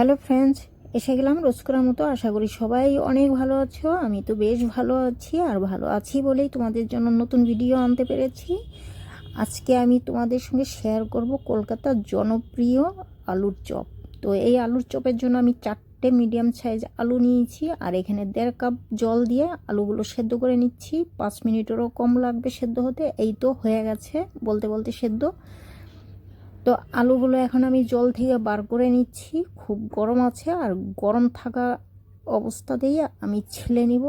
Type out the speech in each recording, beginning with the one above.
Hello friends এসে গেলাম রোজ করার মতো। আশা করি সবাই অনেক ভালো আছো। আমি তো বেশ ভালো আছি আর ভালো আছি বলেই তোমাদের জন্য নতুন ভিডিও আনতে পেরেছি। আজকে আমি তোমাদের সঙ্গে শেয়ার করব কলকাতার জনপ্রিয় আলুর চপ। তো এই আলুর চপের জন্য আমি চারটে মিডিয়াম সাইজ আলু নিয়েছি আর এখানে দেড় কাপ জল দিয়ে আলুগুলো সেদ্ধ করে নিচ্ছি। পাঁচ মিনিটেরও কম লাগবে সেদ্ধ হতে। এই তো হয়ে গেছে, বলতে বলতে সেদ্ধ। তো আলুগুলো এখন আমি জল থেকে বার করে নিচ্ছি। খুব গরম আছে আর গরম থাকা অবস্থাতেই আমি ছিলে নিব।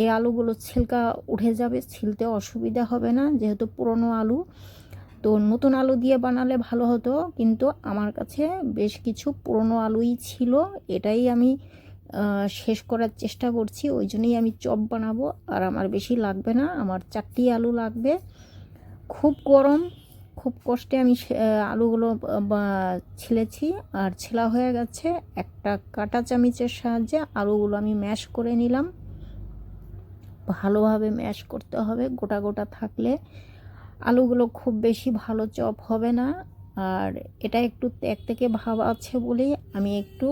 এই আলুগুলো ছিলকা উঠে যাবে, ছিলতে অসুবিধা হবে না, যেহেতু পুরনো আলু। তো নতুন আলু দিয়ে বানালে ভালো হতো, কিন্তু আমার কাছে বেশ কিছু পুরনো আলুই ছিল। এটাই আমি শেষ করার চেষ্টা করছি, ওই জন্যই আমি চপ বানাবো। আর আমার বেশি লাগবে না, আমার চারটি আলু লাগবে। খুব গরম খুব কষ্টে আমি আলুগুলো ছেলেছি আর ছেলা হয়ে গেছে। একটা কাঁটা চামিচের সাহায্যে আলুগুলো আমি ম্যাশ করে নিলাম। ভালোভাবে ম্যাশ করতে হবে গোটা গোটা থাকলে। আলুগুলো খুব বেশি ভালো চপ হবে না। আর এটা একটু ত্যাক থেকে ভাব আছে বলেই আমি একটু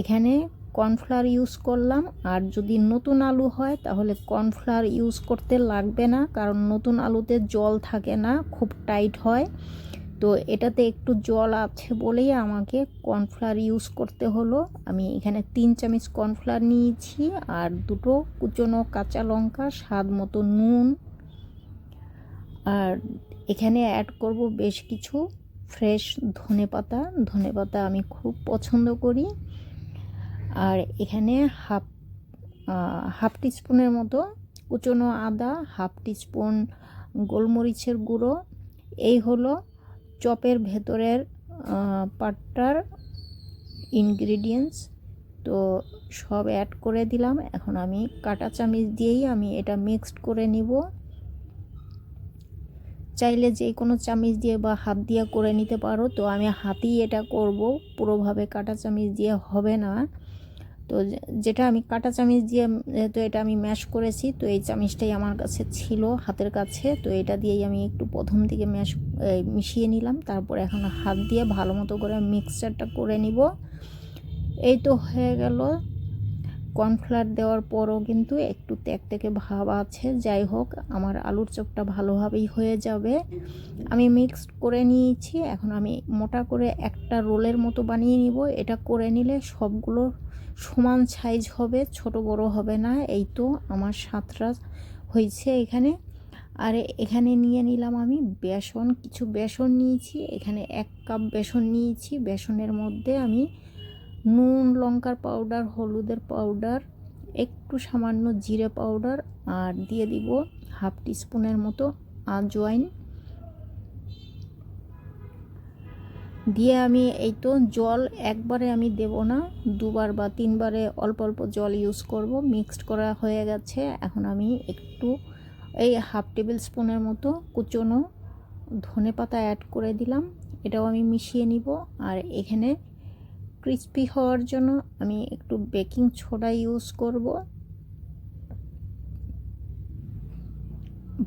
এখানে কর্নফ্লাওয়ার ইউজ করলাম। আর যদি নতুন আলু হয়, তাহলে কর্নফ্লাওয়ার ইউজ করতে লাগবে না, কারণ নতুন আলুতে জল থাকে না, খুব টাইট হয়। তো এটাতে একটু জল আছে বলেই আমাকে কর্নফ্লাওয়ার ইউজ করতে হলো। আমি এখানে তিন চামচ কর্নফ্লাওয়ার নিয়েছি, আর দুটো কুচনো কাঁচা লঙ্কা, স্বাদ মতো নুন। আর এখানে অ্যাড করব বেশ কিছু ফ্রেশ ধনেপাতা। ধনেপাতা আমি খুব পছন্দ করি। আর এখানে হাফ হাফ টিস্পুনের মতো কুচনো আদা, হাফ টিস্পুন গোলমরিচের গুঁড়ো। এই হলো চপের ভেতরের পাটটার ইনগ্রিডিয়েন্টস তো সব অ্যাড করে দিলাম। এখন আমি কাটা চামিচ দিয়েই আমি এটা মিক্সড করে নিব। চাইলে যে কোনো চামিচ দিয়ে বা হাত দিয়ে করে নিতে পারো। তো আমি হাতেই এটা করব। পুরোভাবে কাটা চামিচ দিয়ে হবে না। তো যেটা আমি কাটা চামিচ দিয়ে তো এটা আমি ম্যাশ করেছি, তো এই চামিচটাই আমার কাছে ছিল হাতের কাছে, তো এটা দিয়েই আমি একটু প্রথম দিকে ম্যাশ মিশিয়ে নিলাম, তারপরে এখন হাত দিয়ে ভালো মতো করে মিক্সচারটা করে নিব। এই তো হয়ে গেল। কর্নফ্লাওয়ার দেওয়ার পরও কিন্তু একটু ত্যাক থেকে ভাব আছে। যাই হোক, আমার আলুর চপটা ভালোভাবেই হয়ে যাবে। আমি মিক্সড করে নিয়েছি। এখন আমি মোটা করে একটা রোলের মতো বানিয়ে নিব। এটা করে নিলে সবগুলো সমান সাইজ হবে, ছোট বড় হবে না। এই তো আমার সাতটা হয়েছে এখানে। আর এখানে নিয়ে নিলাম আমি বেসন। কিছু বেসন নিয়েছি। এখানে এক কাপ বেসন নিয়েছি। বেসনের মধ্যে আমি নুন, লঙ্কার পাউডার হলুদের পাউডার একটু সামান্য জিরে পাউডার আর দিয়ে দিব হাফ টিস্পুনের মতো আজওয়াইন দিয়ে আমি এই তো জল একবারে আমি দেব না, দুবার বা তিনবারে অল্প অল্প জল ইউজ করব মিক্সড করা হয়ে গেছে। এখন আমি একটু এই হাফ টেবিল স্পুনের মতো কুচনো ধনে পাতা অ্যাড করে দিলাম, এটাও আমি মিশিয়ে নিব। আর এখানে ক্রিস্পি হওয়ার জন্য আমি একটু বেকিং সোডা ইউজ করব।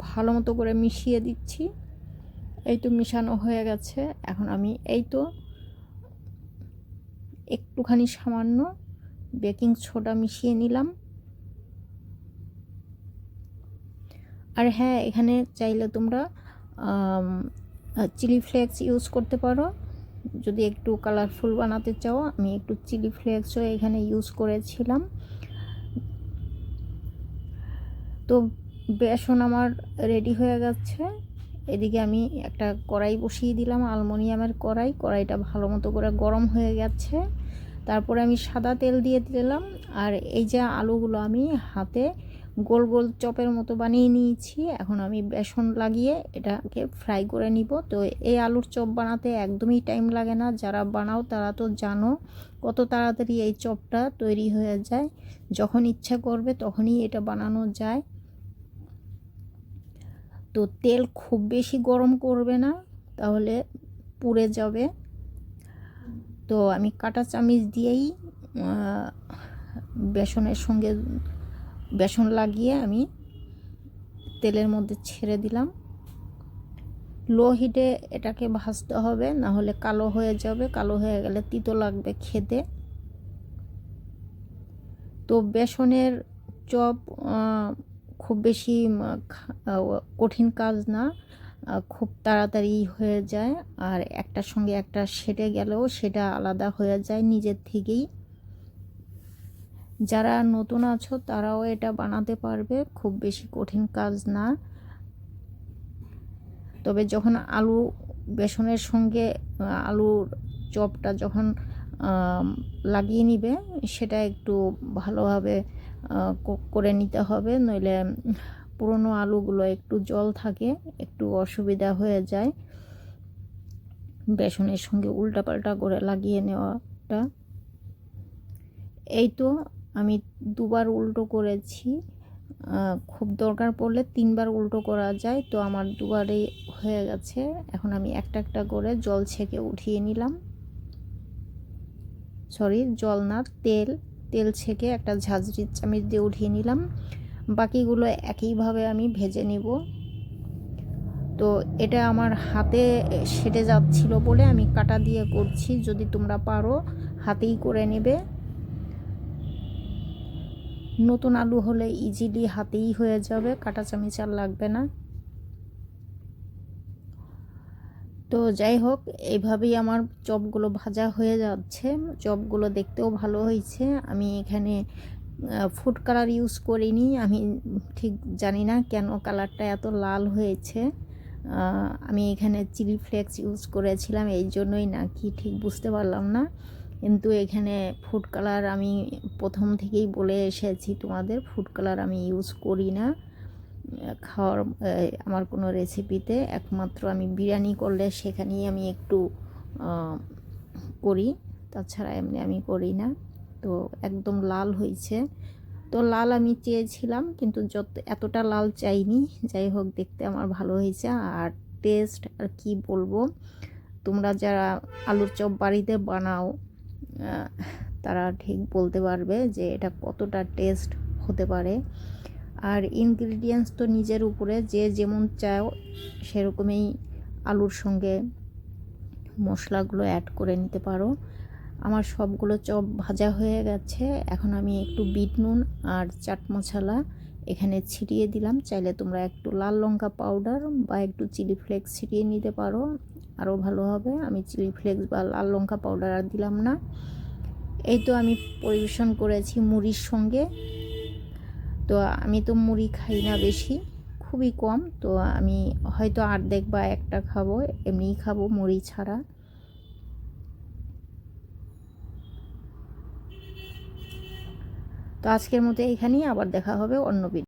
ভালো মতো করে মিশিয়ে দিচ্ছি। এই তো মিশানো হয়ে গেছে। এখন আমি এই তো একটুখানি সামান্য বেকিং সোডা মিশিয়ে নিলাম। আর হ্যাঁ এখানে চাইলে তোমরা চিলি ফ্লেক্স ইউজ করতে পারো। যদি একটু কালারফুল বানাতে চাও, আমি একটু চিলি ফ্লেক্সও এখানে ইউজ করেছিলাম। তো বেসন আমার রেডি হয়ে গেছে। এদিকে আমি একটা কড়াই বসিয়ে দিলাম আলমোনিয়ামের কড়াই। কড়াইটা ভালো মতো করে গরম হয়ে গেছে। তারপরে আমি সাদা তেল দিয়ে দিলাম। আর এই যে আলুগুলো আমি হাতে গোল গোল চপের মতো বানিয়ে নিয়েছি। এখন আমি বেসন লাগিয়ে এটাকে ফ্রাই করে নিব। তো এই আলুর চপ বানাতে একদমই টাইম লাগে না। যারা বানাও তারা তো জানো কত তাড়াতাড়ি এই চপটা তৈরি হয়ে যায়। যখন ইচ্ছা করবে তখনই এটা বানানো যায়। তো তেল খুব বেশি গরম করবে না, তাহলে পুড়ে যাবে। তো আমি কাটা চামিচ দিয়েই বেসনের সঙ্গে বেসন লাগিয়ে আমি তেলের মধ্যে ছেড়ে দিলাম। লো হিটে এটাকে ভাজতে হবে না হলে কালো হয়ে যাবে। কালো হয়ে গেলে তিতো লাগবে খেতে। তো বেসনের চপ খুব বেশি কঠিন কাজ না খুব তাড়াতাড়ি হয়ে যায়। আর একটার সঙ্গে একটা সেটে গেলেও সেটা আলাদা হয়ে যায় নিজের থেকেই। যারা নতুন আছো, তারাও এটা বানাতে পারবে। খুব বেশি কঠিন কাজ না। তবে যখন আলু বেসনের সঙ্গে আলুর চপটা যখন লাগিয়ে নিবে, সেটা একটু ভালোভাবে করে নিতে হবে। নইলে পুরনো আলুগুলো একটু জল থাকে, একটু অসুবিধা হয়ে যায়। বেসনের সঙ্গে উল্টাপাল্টা করে লাগিয়ে নেওয়াটা। এই তো আমি দুবার উল্টো করেছি। খুব দরকার পড়লে তিনবার উল্টো করা যায়। তো আমার দুবারেই হয়ে গেছে। এখন আমি একটা একটা করে জল ছেঁকে উঠিয়ে নিলাম। সরি জল না, তেল। তেল ছেঁকে একটা ঝাঁঝরির চামিচ দিয়ে উঠিয়ে নিলাম। বাকিগুলো একইভাবে আমি ভেজে নিব। তো এটা আমার হাতে সেটে যাচ্ছিল বলে আমি কাটা দিয়ে করছি। যদি তোমরা পারো, হাতেই করে নেবে। নতুন আলু হলে ইজিলি হাতেই হয়ে যাবে, কাটা চামিচ আর লাগবে না। তো যাই হোক এইভাবেই আমার চপগুলো ভাজা হয়ে যাচ্ছে। চপগুলো দেখতেও ভালো হয়েছে। আমি এখানে ফুড কালার ইউজ করিনি। আমি ঠিক জানি না কেন কালারটা এত লাল হয়েছে। আমি এখানে চিলি ফ্লেক্স ইউজ করেছিলাম, এই জন্যই নাকি ঠিক বুঝতে পারলাম না। কিন্তু এখানে ফুড কালার আমি প্রথম থেকেই বলে এসেছি, তোমাদের ফুড কালার আমি ইউজ করি না। খাওয়ার আমার কোনো রেসিপিতে একমাত্র আমি বিরিয়ানি করলে সেখানেই আমি একটু করি, তাছাড়া এমনি আমি করি না। তো একদম লাল হয়েছে। তো লাল আমি চেয়েছিলাম, কিন্তু যত, এতটা লাল চাইনি। যাই হোক, দেখতে আমার ভালো হয়েছে। আর টেস্ট আর কি বলব, তোমরা যারা আলুর চপ বাড়িতে বানাও তারা ঠিক বলতে পারবে যে এটা কতটা টেস্ট হতে পারে। আর ইনগ্রিডিয়েন্টস তো নিজের উপরে, যে যেমন চাও সেরকমই আলুর সঙ্গে মশলাগুলো অ্যাড করে নিতে পারো। আমার সবগুলো চপ ভাজা হয়ে গেছে, এখন আমি একটু বিট নুন আর চাট মশলা এখানে ছিটিয়ে দিলাম। চাইলে তোমরা একটু লাল লঙ্কা পাউডার বা একটু চিলি ফ্লেক্স ছিটিয়ে নিতে পারো। আরও ভালো হবে। আমি চিলি ফ্লেক্স বা লাল লঙ্কা পাউডার আর দিলাম না। এই তো আমি পরিবেশন করেছি মুড়ির সঙ্গে। তো আমি তো মুড়ি খাই না বেশি, খুবই কম। তো আমি হয়তো অর্ধেক বা একটা খাব, এমনিই খাব মুড়ি ছাড়া। তো আজকের মতো এখানেই, আবার দেখা হবে অন্য